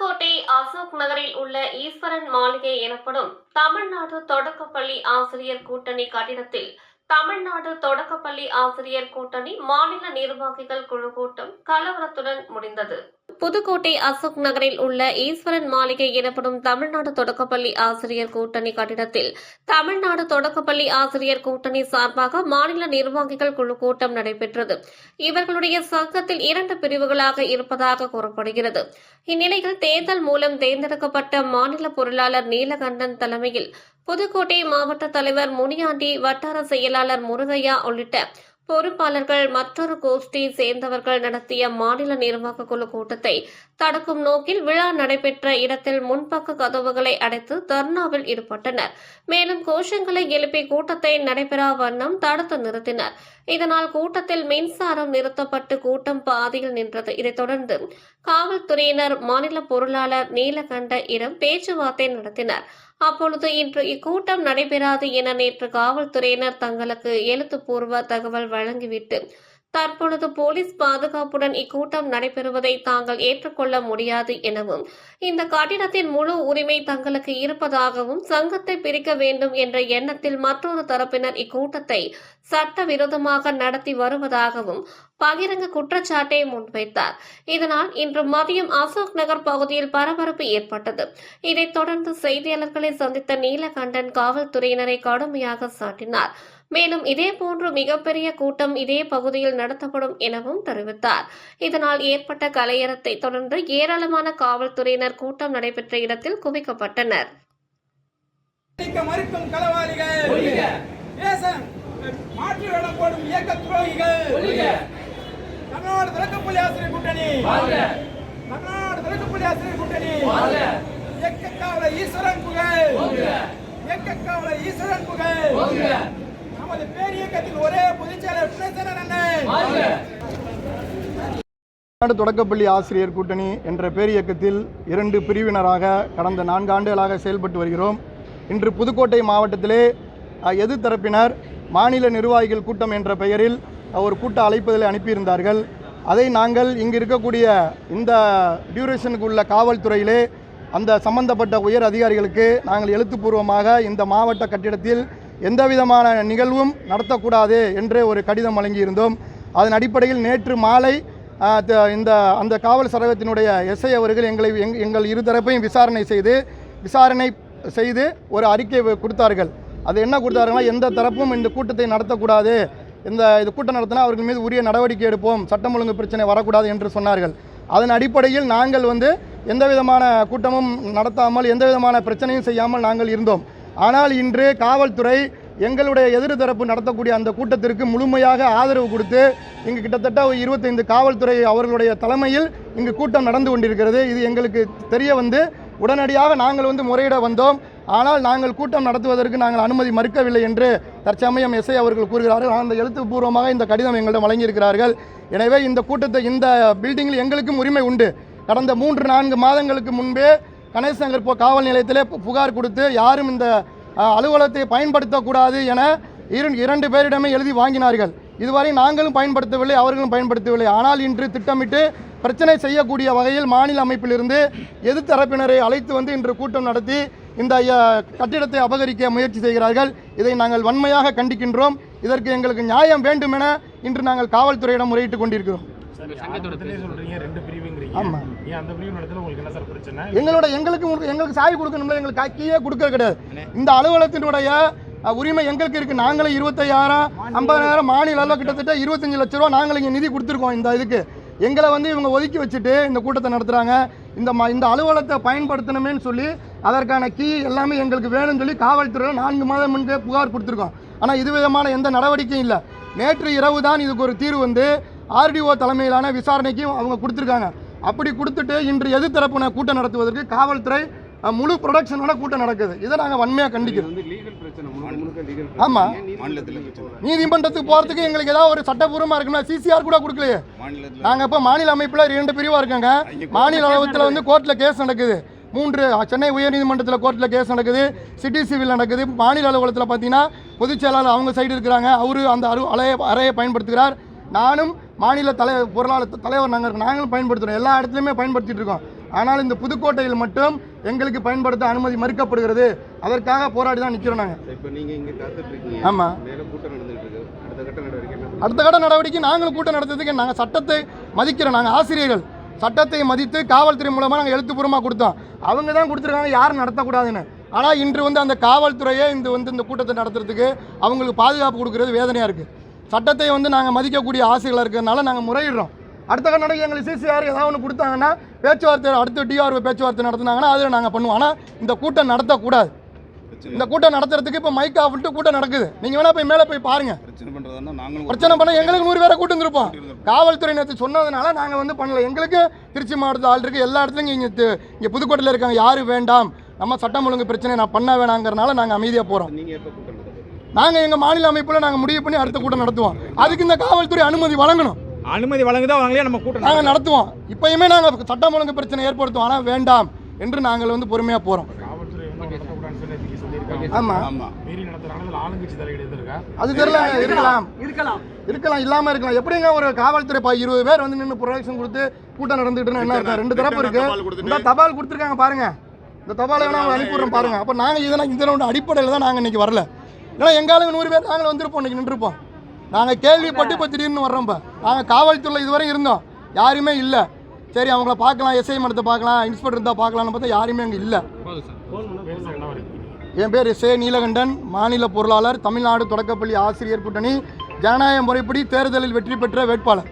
புதுக்கோட்டை அசோக் நகரில் உள்ள ஈஸ்வரன் மாளிகை எனப்படும் தமிழ்நாடு தொடக்கப்பள்ளி ஆசிரியர் கூட்டணி கட்டிடத்தில் தமிழ்நாடு தொடக்கப்பள்ளி ஆசிரியர் கூட்டணி மாநில நிர்வாகிகள் குழு கூட்டம் கலவரத்துடன் முடிந்தது. புதுக்கோட்டை அசோக் நகரில் உள்ள ஈஸ்வரன் மாளிகை எனப்படும் தமிழ்நாடு தொடக்கப்பள்ளி ஆசிரியர் கூட்டணி கட்டிடத்தில் தமிழ்நாடு தொடக்கப்பள்ளி ஆசிரியர் கூட்டணி சார்பாக மாநில நிர்வாகிகள் குழு கூட்டம் நடைபெற்றது. இவர்களுடைய சங்கத்தில் இரண்டு பிரிவுகளாக இருப்பதாக கூறப்படுகிறது. இந்நிலையில் தேர்தல் மூலம் தேர்ந்தெடுக்கப்பட்ட மாநில பொருளாளர் நீலகண்டன் தலைமையில் புதுக்கோட்டை மாவட்ட தலைவர் முனியாண்டி வட்டார செயலாளர் முருகையா உள்ளிட்ட பொறுப்பாளர்கள் மற்றொரு கோஷ்டியை சேர்ந்தவர்கள் நடத்திய மாநில நிர்வாக குழு கூட்டத்தை தடுக்கும் நோக்கில் விழா நடைபெற்ற இடத்தில் முன்பக்க கதவுகளை அடைத்து தர்ணாவில் ஈடுபட்டனர். மேலும் கோஷங்களை எழுப்பி கூட்டத்தை நடைபெறா வண்ணம் தடுத்து நிறுத்தினர். இதனால் கூட்டத்தில் மின்சாரம் நிறுத்தப்பட்டு கூட்டம் பாதியில் நின்றது. இதைத் தொடர்ந்து காவல்துறையினர் மாநில பொருளாளர் நீலகண்ட இடம் பேச்சுவார்த்தை நடத்தினர். அப்பொழுது இன்று இக்கூட்டம் நடைபெறாது என நேற்று காவல்துறையினர் தங்களுக்கு எழுத்துப்பூர்வ தகவல் வழங்கிவிட்டு தற்பொழுது போலீஸ் பாதுகாப்புடன் இக்கூட்டம் நடைபெறுவதை தாங்கள் ஏற்றுக்கொள்ள முடியாது எனவும் இந்த கட்டிடத்தின் முழு உரிமை தங்களுக்கு இருப்பதாகவும் சங்கத்தை பிரிக்க வேண்டும் என்ற எண்ணத்தில் மற்றொரு தரப்பினர் இக்கூட்டத்தை சட்டவிரோதமாக நடத்தி வருவதாகவும் பகிரங்க குற்றச்சாட்டை முன்வைத்தார். இதனால் இன்று மதியம் அசோக் நகர் பகுதியில் பரபரப்பு ஏற்பட்டது. இதைத் தொடர்ந்து செய்தியாளர்களை சந்தித்த நீலகண்டன் காவல்துறையினரை கடுமையாக சாட்டினார். மேலும் இதேபோன்று மிகப்பெரிய கூட்டம் இதே பகுதியில் நடத்தப்படும் எனவும் தெரிவித்தார். இதனால் ஏற்பட்ட கலையரத்தை தொடர்ந்து ஏராளமான காவல்துறையினர் கூட்டம் நடைபெற்ற இடத்தில் குவிக்கப்பட்டனர். அளிக்க மறுக்கும் களவாளிகள். தேச மாற்று வேடம் போடும் இயக்க துரோகிகள். தமிழ்நாடு தொடக்கப்பள்ளி ஆசிரியர் கூட்டணி. தமிழ்நாடு தொடக்கப்பள்ளி ஆசிரியர் கூட்டணி. இயக்கக்காவல ஈஸ்வரன் புகழ். இயக்கக்காவல ஈஸ்வரன் புகழ். நமது பேர் இயக்கத்தின் ஒரே பொதுச்செயலர் தமிழ்நாடு தொடக்கப்பள்ளி ஆசிரியர் கூட்டணி என்ற பேரியக்கத்தில் இரண்டு பிரிவினராக கடந்த நான்கு ஆண்டுகளாக செயல்பட்டு வருகிறோம். இன்று புதுக்கோட்டை மாவட்டத்திலே எது தரப்பினர் மாநில நிர்வாகிகள் கூட்டம் என்ற பெயரில் ஒரு கூட்ட அழைப்பதில் அனுப்பியிருந்தார்கள். அதை நாங்கள் இங்கு இருக்கக்கூடிய இந்த டியூரேஷனுக்கு உள்ள காவல்துறையிலே அந்த சம்பந்தப்பட்ட உயர் அதிகாரிகளுக்கு நாங்கள் எழுத்துப்பூர்வமாக இந்த மாவட்ட கட்டிடத்தில் எந்த விதமான நிகழ்வும் நடத்தக்கூடாது என்று ஒரு கடிதம் வழங்கியிருந்தோம். அதன் அடிப்படையில் நேற்று மாலை த- இந்த அந்த காவல் சரகத்தினுடைய எஸ்ஐ அவர்கள் எங்களை எங் எங்கள் இருதரப்பையும் விசாரணை செய்து விசாரணை செய்து ஒரு அறிக்கை கொடுத்தார்கள். அது என்ன கொடுத்தாருன்னா எந்த தரப்பும் இந்த கூட்டத்தை நடத்தக்கூடாது. இந்த இது கூட்டம் நடத்தினா அவர்கள் மீது உரிய நடவடிக்கை எடுப்போம். சட்டம் ஒழுங்கு பிரச்சனை வரக்கூடாது என்று சொன்னார்கள். அதன் அடிப்படையில் நாங்கள் வந்து எந்த விதமான கூட்டமும் நடத்தாமல் எந்த விதமான பிரச்சனையும் செய்யாமல் நாங்கள் இருந்தோம். ஆனால் இன்று காவல்துறை எங்களுடைய எதிர் தரப்பு நடத்தக்கூடிய அந்த கூட்டத்திற்கு முழுமையாக ஆதரவு கொடுத்து இங்கு கிட்டத்தட்ட ஒரு இருபத்தைந்து காவல்துறை அவர்களுடைய தலைமையில் இங்கு கூட்டம் நடந்து கொண்டிருக்கிறது. இது எங்களுக்கு தெரிய வந்து உடனடியாக நாங்கள் வந்து முறையிட வந்தோம். ஆனால் நாங்கள் கூட்டம் நடத்துவதற்கு நாங்கள் அனுமதி மறுக்கவில்லை என்று தற்சமயம் எஸ்ஐ அவர்கள் கூறுகிறார்கள். அந்த எழுத்துப்பூர்வமாக இந்த கடிதம் எங்களிடம் வழங்கியிருக்கிறார்கள். எனவே இந்த கூட்டத்தை இந்த பில்டிங்கில் எங்களுக்கும் உரிமை உண்டு. கடந்த மூன்று நான்கு மாதங்களுக்கு முன்பே கணேஷ் நகர் காவல் நிலையத்திலே புகார் கொடுத்து யாரும் இந்த அலுவலகத்தை பயன்படுத்தக்கூடாது என இரு இரண்டு பேரிடமே எழுதி வாங்கினார்கள். இதுவரை நாங்களும் பயன்படுத்தவில்லை அவர்களும் பயன்படுத்தவில்லை. ஆனால் இன்று திட்டமிட்டு பிரச்சனை செய்யக்கூடிய வகையில் மாநில அமைப்பிலிருந்து எதிர் தரப்பினரை அழைத்து வந்து இன்று கூட்டம் நடத்தி இந்த கட்டிடத்தை அபகரிக்க முயற்சி செய்கிறார்கள். இதை நாங்கள் வன்மையாக கண்டிக்கின்றோம். இதற்கு எங்களுக்கு நியாயம் வேண்டும் என இன்று நாங்கள் காவல்துறையிடம் முறையிட்டுக் கொண்டிருக்கிறோம். சங்கத்திலே சொல்றீங்க. ரெண்டு பிரிவுங்கிறீங்க ஆமா. ஏன் அந்த பிரிவு நடத்துல உங்களுக்கு என்ன சார் பிரச்சனை? எங்களோட எங்களுக்கு எங்களுக்கு சாவி கொடுக்கணும்ல எங்களுக்கு கீழே கொடுக்க கிடையாது. இந்த அலுவலகத்தினுடைய உரிமை எங்களுக்கு இருக்கு. நாங்களே இருபத்தையாயிரம் ஐம்பதாயிரம் மாநில அளவில் கிட்டத்தட்ட இருபத்தஞ்சு லட்ச ரூபா நாங்கள் இங்கே நிதி கொடுத்துருக்கோம் இந்த இதுக்கு. எங்களை வந்து இவங்க ஒதுக்கி வச்சுட்டு இந்த கூட்டத்தை நடத்துகிறாங்க இந்த ம இந்த அலுவலகத்தை பயன்படுத்தணுமேன்னு சொல்லி அதற்கான கீ எல்லாமே எங்களுக்கு வேணும்னு சொல்லி காவல்துறையில் நான்கு மாதம் முன்பே புகார் கொடுத்துருக்கோம். ஆனால் இது விதமான எந்த நடவடிக்கையும் இல்லை. நேற்று இரவு தான் இதுக்கு ஒரு தீர்வு வந்து ஆர்டிஓ தலைமையிலான விசாரணைக்கு அவங்க கொடுத்துருக்காங்க. அப்படி கொடுத்துட்டு இன்று எதிர்த்தரப்பின கூட்டம் நடத்துவதற்கு காவல்துறை முழு ப்ரொடக்ஷனோட கூட்டம் நடக்குது. இதை நாங்கள் வன்மையாக கண்டிக்கிறோம். வந்து லீகல் பிரச்சனை முழுக்க முழுக்க லீகல் ஆமா. மாநிலத்தில் பிரச்சனை. நீதிமன்றத்துக்கு போகிறதுக்கு எங்களுக்கு ஏதாவது ஒரு சட்டபூர்வமாக இருக்குன்னா சிசிஆர் கூட கொடுக்கலையே. நாங்கள் இப்போ மாநில அமைப்பில் ரெண்டு பிரிவாக இருக்காங்க. மாநில அளவத்தில் வந்து கோர்ட்டில் கேஸ் நடக்குது. மூன்று சென்னை உயர்நீதிமன்றத்தில் கோர்ட்டில் கேஸ் நடக்குது. சிட்டி சிவில் நடக்குது. மாநில அலுவலகத்தில் பார்த்தீங்கன்னா பொதுச் செயலாளர் அவங்க சைடு இருக்கிறாங்க. அவரு அந்த அரு அலைய அறையை பயன்படுத்துகிறார். நானும் மாநில தலை பொருளாளர் தலைவர் நாங்கள். நாங்களும் பயன்படுத்துகிறோம் எல்லா இடத்துலையுமே பயன்படுத்திட்டு இருக்கோம். ஆனால் இந்த புதுக்கோட்டையில் மட்டும் எங்களுக்கு பயன்படுத்த அனுமதி மறுக்கப்படுகிறது. அதற்காக போராடி தான் நிற்கிறோம் நாங்கள் இப்போ நீங்க இங்க காத்துட்டு இருக்கீங்க. ஆமா. மேல கூட்டம் நடந்துட்டு இருக்கு. அடுத்த கட்ட நடவடிக்கை என்ன? அடுத்த கட்ட நடவடிக்கை நாங்களும் கூட்டம் நடத்துறதுக்கு நாங்கள் சட்டத்தை மதிக்கிறோம். நாங்கள் ஆசிரியர்கள் சட்டத்தை மதித்து காவல்துறை மூலமாக நாங்கள் எழுத்துப்பூர்வமாக கொடுத்தோம். அவங்க தான் கொடுத்துருக்காங்க. யாரும் நடத்தக்கூடாதுன்னு. ஆனால் இன்று வந்து அந்த காவல்துறையே இந்த வந்து இந்த கூட்டத்தை நடத்துறதுக்கு அவங்களுக்கு பாதுகாப்பு கொடுக்கறது வேதனையாக இருக்குது சட்டத்தை வந்து நாங்கள் மதிக்கக்கூடிய ஆசைகள் இருக்கிறதுனால நாங்கள் முறையிடுறோம். அடுத்த நடவடிக்கை எங்களுக்கு சிசிஆர் ஏதாவது ஒன்று கொடுத்தாங்கன்னா பேச்சுவார்த்தை அடுத்த டிஆர்ஓ பேச்சுவார்த்தை நடத்துனாங்கன்னா அதில் நாங்கள் பண்ணுவோம். ஆனால் இந்த கூட்டம் நடத்தக்கூடாது. இந்த கூட்டம் நடத்துறதுக்கு இப்போ மைக் ஆஃப் பண்ணிட்டு கூட்டம் நடக்குது. நீங்கள் வேணால் போய் மேலே போய் பாருங்கள் பிரச்சனை பண்ண எங்களுக்கு நூறு பேரை கூட்டு இருப்போம் காவல்துறை நேற்று சொன்னதுனால நாங்கள் வந்து பண்ணல. எங்களுக்கு திருச்சி மாவட்டத்தில் ஆள் இருக்குது எல்லா இடத்துலையும் இங்கே இங்கே புதுக்கோட்டையில் இருக்காங்க. யாரும் வேண்டாம். நம்ம சட்டம் ஒழுங்கு பிரச்சனை நான் பண்ண வேணாங்கிறனால நாங்கள் அமைதியாக போகிறோம் நாங்கள் எங்கள் மாநில அமைப்பில் நாங்கள் முடிவு பண்ணி அடுத்த கூட்டம் நடத்துவோம். அதுக்கு இந்த காவல்துறை அனுமதி வழங்கணும். அனுமதி வழங்குதா வாங்கலையா நம்ம கூட்டம் நாங்கள் நடத்துவோம். இப்பயுமே நாங்கள் சட்டம் ஒழுங்கு பிரச்சனை ஏற்படுத்துவோம். ஆனால் வேண்டாம் என்று நாங்கள் வந்து பொறுமையாக போகிறோம் அது தெரியல இருக்கலாம் இருக்கலாம். இருக்கலாம். இல்லாம இருக்கலாம். எப்படிங்க ஒரு காவல்துறை இருபது பேர் வந்து நின்று ப்ரொடக்ஷன் கொடுத்து கூட்டம் நடந்துட்டு என்ன அர்த்தம்? ரெண்டு தரப்பு இருக்கு. இந்த தபால் கொடுத்துருக்காங்க பாருங்க. இந்த தபாலை வேணா அனுப்பிடுறோம் பாருங்க. அப்போ நாங்கள் இதெல்லாம் இதனோட அடிப்படையில் தான் நாங்கள் இன்னைக்கு வரல. ஏன்னா எங்காலும் நூறு பேர் நாங்கள் வந்திருப்போம் இன்னைக்கு நின்றுருப்போம். நாங்கள் கேள்விப்பட்டு இப்போ திடீர்னு வர்றோம்ப்பா நாங்கள் காவல்துறையில் இதுவரை இருந்தோம். யாருமே இல்லை. சரி அவங்கள பார்க்கலாம் எஸ்ஐ மடத்தை பார்க்கலாம் இன்ஸ்பெக்டர் இருந்தால் பார்க்கலாம்னு பார்த்தா யாருமே அங்கே இல்லை. என் பேர் எஸ் ஏ நீலகண்டன் மாநில பொருளாளர் தமிழ்நாடு தொடக்கப்பள்ளி ஆசிரியர் கூட்டணி ஜனநாயக முறைப்படி தேர்தலில் வெற்றி பெற்ற வேட்பாளர்.